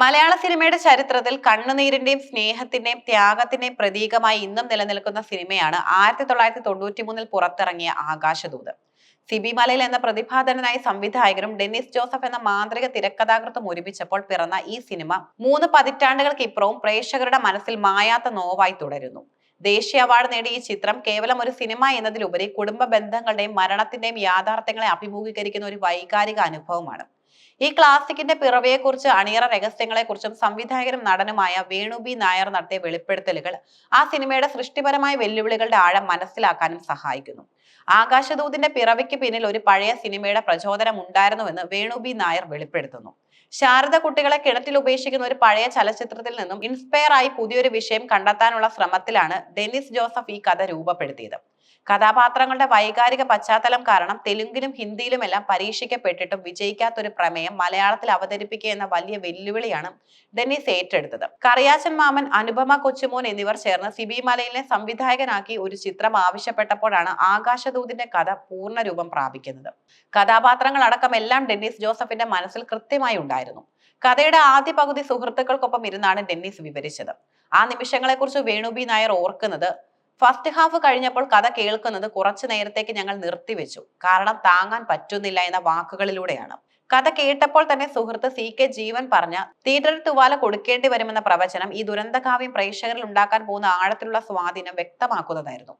മലയാള സിനിമയുടെ ചരിത്രത്തിൽ കണ്ണുനീരിന്റെയും സ്നേഹത്തിന്റെയും ത്യാഗത്തിന്റെയും പ്രതീകമായി ഇന്നും നിലനിൽക്കുന്ന സിനിമയാണ് ആയിരത്തി തൊള്ളായിരത്തി തൊണ്ണൂറ്റി മൂന്നിൽ പുറത്തിറങ്ങിയ ആകാശദൂത്. സിബി മലയിൽ എന്ന പ്രതിഭാധനനായ സംവിധായകരും ഡെന്നിസ് ജോസഫ് എന്ന മാന്ത്രിക തിരക്കഥാകൃത്തും ഒരുമിച്ചപ്പോൾ പിറന്ന ഈ സിനിമ മൂന്ന് പതിറ്റാണ്ടുകൾക്ക് ഇപ്പുറവും പ്രേക്ഷകരുടെ മനസ്സിൽ മായാത്ത നോവായി തുടരുന്നു. ദേശീയ അവാർഡ് നേടിയ ഈ ചിത്രം കേവലം ഒരു സിനിമ എന്നതിലുപരി കുടുംബ ബന്ധങ്ങളുടെയും മരണത്തിന്റെയും യാഥാർത്ഥ്യങ്ങളെ അഭിമുഖീകരിക്കുന്ന ഒരു വൈകാരിക അനുഭവമാണ്. ഈ ക്ലാസിക്കിന്റെ പിറവിയെക്കുറിച്ച് അണിയറ രഹസ്യങ്ങളെക്കുറിച്ചും സംവിധായകനും നടനുമായ വേണു ബി നായർ നടത്തിയ വെളിപ്പെടുത്തലുകൾ ആ സിനിമയുടെ സൃഷ്ടിപരമായ വെല്ലുവിളികളുടെ ആഴം മനസ്സിലാക്കാനും സഹായിക്കുന്നു. ആകാശദൂതിന്റെ പിറവിക്ക് പിന്നിൽ ഒരു പഴയ സിനിമയുടെ പ്രചോദനം ഉണ്ടായിരുന്നുവെന്ന് വേണു ബി നായർ വെളിപ്പെടുത്തുന്നു. ശാരദ കുട്ടികളെ കിണറ്റിൽ ഉപേക്ഷിക്കുന്ന ഒരു പഴയ ചലച്ചിത്രത്തിൽ നിന്നും ഇൻസ്പയർ ആയി പുതിയൊരു വിഷയം കണ്ടെത്താനുള്ള ശ്രമത്തിലാണ് ഡെന്നിസ് ജോസഫ് ഈ കഥ രൂപപ്പെടുത്തിയത്. കഥാപാത്രങ്ങളുടെ വൈകാരിക പശ്ചാത്തലം കാരണം തെലുങ്കിലും ഹിന്ദിയിലുമെല്ലാം പരീക്ഷിക്കപ്പെട്ടിട്ടും വിജയിക്കാത്തൊരു പ്രമേയം മലയാളത്തിൽ അവതരിപ്പിക്കുക എന്ന വലിയ വെല്ലുവിളിയാണ് ഡെന്നിസ് ഏറ്റെടുത്തത്. കറിയാച്ചൻ മാമൻ അനുപമ കൊച്ചുമോൻ എന്നിവർ ചേർന്ന് സിബി മലയിലെ സംവിധായകനാക്കി ഒരു ചിത്രം ആവശ്യപ്പെട്ടപ്പോഴാണ് ആകാശദൂതിന്റെ കഥ പൂർണ രൂപം പ്രാപിക്കുന്നത്. കഥാപാത്രങ്ങൾ അടക്കം എല്ലാം ഡെന്നിസ് ജോസഫിന്റെ മനസ്സിൽ കൃത്യമായി ഉണ്ടായിരുന്നു. കഥയുടെ ആദ്യ പകുതി സുഹൃത്തുക്കൾക്കൊപ്പം ഇരുന്നാണ് ഡെന്നിസ് വിവരിച്ചത്. ആ നിമിഷങ്ങളെക്കുറിച്ച് വേണുബി നായർ ഓർക്കുന്നത് ഫസ്റ്റ് ഹാഫ് കഴിഞ്ഞപ്പോൾ കഥ കേൾക്കുന്നത് കുറച്ചു നേരത്തേക്ക് ഞങ്ങൾ നിർത്തിവെച്ചു. കാരണം താങ്ങാൻ പറ്റുന്നില്ല എന്ന വാക്കുകളിലൂടെയാണ്. കഥ കേട്ടപ്പോൾ തന്നെ സുഹൃത്ത് സി കെ ജീവൻ പറഞ്ഞ തിയേറ്ററിൽ തുവാല കൊടുക്കേണ്ടി വരുമെന്ന പ്രവചനം ഈ ദുരന്തകാവ്യം പ്രേക്ഷകരിൽ ഉണ്ടാക്കാൻ പോകുന്ന ആഴത്തിലുള്ള സ്വാധീനം വ്യക്തമാക്കുന്നതായിരുന്നു.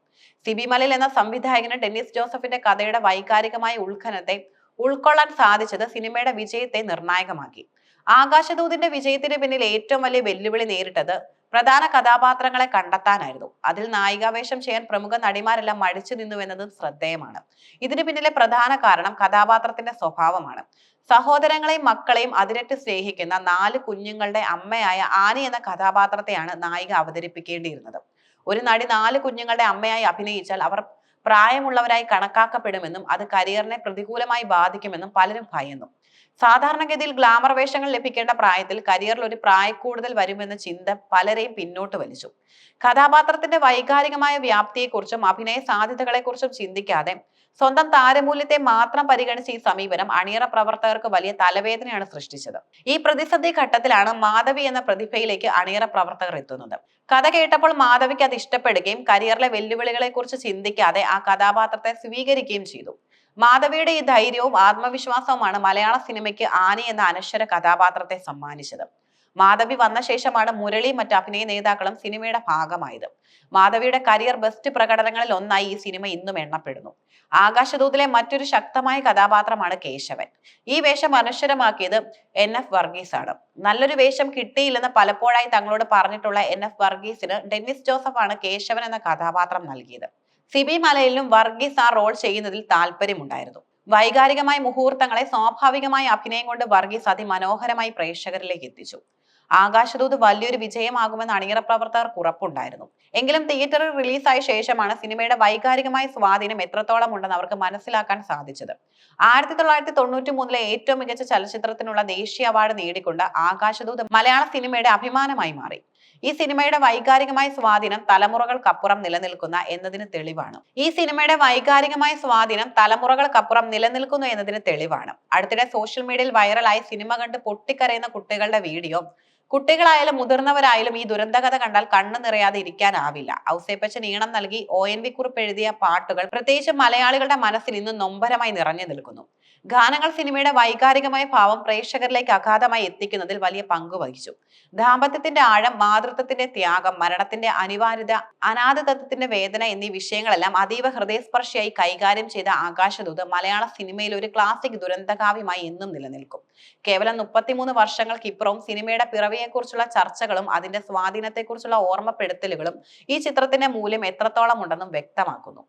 സിബിമലിൽ എന്ന സംവിധായകന് ഡെന്നിസ് ജോസഫിന്റെ കഥയുടെ വൈകാരികമായ ഉത്ഖനത്തെ ഉൾക്കൊള്ളാൻ സാധിച്ചത് സിനിമയുടെ വിജയത്തെ നിർണായകമാക്കി. ആകാശദൂതിന്റെ വിജയത്തിന് പിന്നിൽ ഏറ്റവും വലിയ വെല്ലുവിളി നേരിട്ടത് പ്രധാന കഥാപാത്രങ്ങളെ കണ്ടെത്താനായിരുന്നു. അതിൽ നായികാവേഷം ചെയ്യാൻ പ്രമുഖ നടിമാരെല്ലാം മടിച്ചു നിന്നു എന്നതും ശ്രദ്ധേയമാണ്. ഇതിനു പിന്നിലെ പ്രധാന കാരണം കഥാപാത്രത്തിന്റെ സ്വഭാവമാണ്. സഹോദരങ്ങളെയും മക്കളെയും അതിരറ്റ് സ്നേഹിക്കുന്ന നാല് കുഞ്ഞുങ്ങളുടെ അമ്മയായ ആനി എന്ന കഥാപാത്രത്തെയാണ് നായിക അവതരിപ്പിക്കേണ്ടിയിരുന്നത്. ഒരു നടി നാല് കുഞ്ഞുങ്ങളുടെ അമ്മയായി അഭിനയിച്ചാൽ അവർ പ്രായമുള്ളവരായി കണക്കാക്കപ്പെടുമെന്നും അത് കരിയറിനെ പ്രതികൂലമായി ബാധിക്കുമെന്നും പലരും ഭയന്നു. സാധാരണഗതിയിൽ ഗ്ലാമർ വേഷങ്ങൾ ലഭിക്കേണ്ട പ്രായത്തിൽ കരിയറിൽ ഒരു പ്രായക്കൂടുതൽ വരുമെന്ന ചിന്ത പലരെയും പിന്നോട്ട് വലിച്ചു. കഥാപാത്രത്തിന്റെ വൈകാരികമായ വ്യാപ്തിയെക്കുറിച്ചും അഭിനയ സാധ്യതകളെക്കുറിച്ചും ചിന്തിക്കാതെ സ്വന്തം താരമൂല്യത്തെ മാത്രം പരിഗണിച്ച് ഈ സമീപനം അണിയറ പ്രവർത്തകർക്ക് വലിയ തലവേദനയാണ് സൃഷ്ടിച്ചത്. ഈ പ്രതിസന്ധി ഘട്ടത്തിലാണ് മാധവി എന്ന പ്രതിഭയിലേക്ക് അണിയറ പ്രവർത്തകർ എത്തുന്നത്. കഥ കേട്ടപ്പോൾ മാധവിക്ക് അത് ഇഷ്ടപ്പെടുകയും കരിയറിലെ വെല്ലുവിളികളെക്കുറിച്ച് ചിന്തിക്കാതെ ആ കഥാപാത്രത്തെ സ്വീകരിക്കുകയും ചെയ്തു. മാധവിയുടെ ഈ ധൈര്യവും ആത്മവിശ്വാസവുമാണ് മലയാള സിനിമയ്ക്ക് ആനി എന്ന അനശ്വര കഥാപാത്രത്തെ സമ്മാനിച്ചത്. മാധവി വന്ന ശേഷമാണ് മുരളി മറ്റ് അഭിനയ നേതാക്കളും സിനിമയുടെ ഭാഗമായത്. മാധവിയുടെ കരിയർ ബെസ്റ്റ് പ്രകടനങ്ങളിൽ ഒന്നായി ഈ സിനിമ ഇന്നും എണ്ണപ്പെടുന്നു. ആകാശദൂതിലെ മറ്റൊരു ശക്തമായ കഥാപാത്രമാണ് കേശവൻ. ഈ വേഷം അനശ്വരമാക്കിയത് എൻ എഫ് വർഗീസ് ആണ് നല്ലൊരു വേഷം കിട്ടിയില്ലെന്ന് പലപ്പോഴായി തങ്ങളോട് പറഞ്ഞിട്ടുള്ള എൻ എഫ് വർഗീസിന് ഡെന്നിസ് ജോസഫ് ആണ് കേശവൻ എന്ന കഥാപാത്രം നൽകിയത്. സിബി മലയിലും വർഗീസ് ആ റോൾ ചെയ്യുന്നതിൽ താല്പര്യമുണ്ടായിരുന്നു. വൈകാരികമായ മുഹൂർത്തങ്ങളെ സ്വാഭാവികമായ അഭിനയം കൊണ്ട് വർഗീസ് അതിമനോഹരമായി പ്രേക്ഷകരിലേക്ക് എത്തിച്ചു. ആകാശദൂത് വലിയൊരു വിജയമാകുമെന്ന് അണിയറ പ്രവർത്തകർക്ക് ഉറപ്പുണ്ടായിരുന്നു. എങ്കിലും തിയേറ്ററിൽ റിലീസായ ശേഷമാണ് സിനിമയുടെ വൈകാരികമായ സ്വാധീനം എത്രത്തോളം ഉണ്ടെന്ന് അവർക്ക് മനസ്സിലാക്കാൻ സാധിച്ചത്. ആയിരത്തി തൊള്ളായിരത്തി തൊണ്ണൂറ്റി മൂന്നിലെ ഏറ്റവും മികച്ച ചലച്ചിത്രത്തിനുള്ള ദേശീയ അവാർഡ് നേടിക്കൊണ്ട് ആകാശദൂത് മലയാള സിനിമയുടെ അഭിമാനമായി മാറി. ഈ സിനിമയുടെ വൈകാരികമായ സ്വാധീനം തലമുറകൾക്കപ്പുറം നിലനിൽക്കുന്ന എന്നതിന് തെളിവാണ്. ഈ സിനിമയുടെ വൈകാരികമായ സ്വാധീനം തലമുറകൾക്കപ്പുറം നിലനിൽക്കുന്നു എന്നതിന് തെളിവാണ്. അടുത്തിടെ സോഷ്യൽ മീഡിയയിൽ വൈറലായി സിനിമ കണ്ട് പൊട്ടിക്കരയുന്ന കുട്ടികളുടെ വീഡിയോ. കുട്ടികളായാലും മുതിർന്നവരായാലും ഈ ദുരന്തകഥ കണ്ടാൽ കണ്ണു നിറയാതെ ഇരിക്കാനാവില്ല. ഔസേപ്പച്ചൻ ഈണം നൽകി ഒ എൻ വി കുറിപ്പ് എഴുതിയ പാട്ടുകൾ പ്രത്യേകിച്ച് മലയാളികളുടെ മനസ്സിൽ ഇന്നും നൊമ്പരമായി നിറഞ്ഞു നിൽക്കുന്നു. ഗാനങ്ങൾ സിനിമയുടെ വൈകാരികമായ ഭാവം പ്രേക്ഷകരിലേക്ക് അഗാധമായി എത്തിക്കുന്നതിൽ വലിയ പങ്ക് വഹിച്ചു. ദാമ്പത്യത്തിന്റെ ആഴം മാതൃത്വത്തിന്റെ ത്യാഗം മരണത്തിന്റെ അനിവാര്യത അനാഥതത്വത്തിന്റെ വേദന എന്നീ വിഷയങ്ങളെല്ലാം അതീവ ഹൃദയസ്പർശിയായി കൈകാര്യം ചെയ്ത ആകാശദൂത് മലയാള സിനിമയിൽ ഒരു ക്ലാസിക് ദുരന്തകാവ്യമായി എന്നും നിലനിൽക്കും. കേവലം മുപ്പത്തിമൂന്ന് വർഷങ്ങൾക്കിപ്പുറവും സിനിമയുടെ പിറവിയെക്കുറിച്ചുള്ള ചർച്ചകളും അതിന്റെ സ്വാധീനത്തെക്കുറിച്ചുള്ള ഓർമ്മപ്പെടുത്തലുകളും ഈ ചിത്രത്തിന്റെ മൂല്യം എത്രത്തോളം ഉണ്ടെന്നും വ്യക്തമാക്കുന്നു.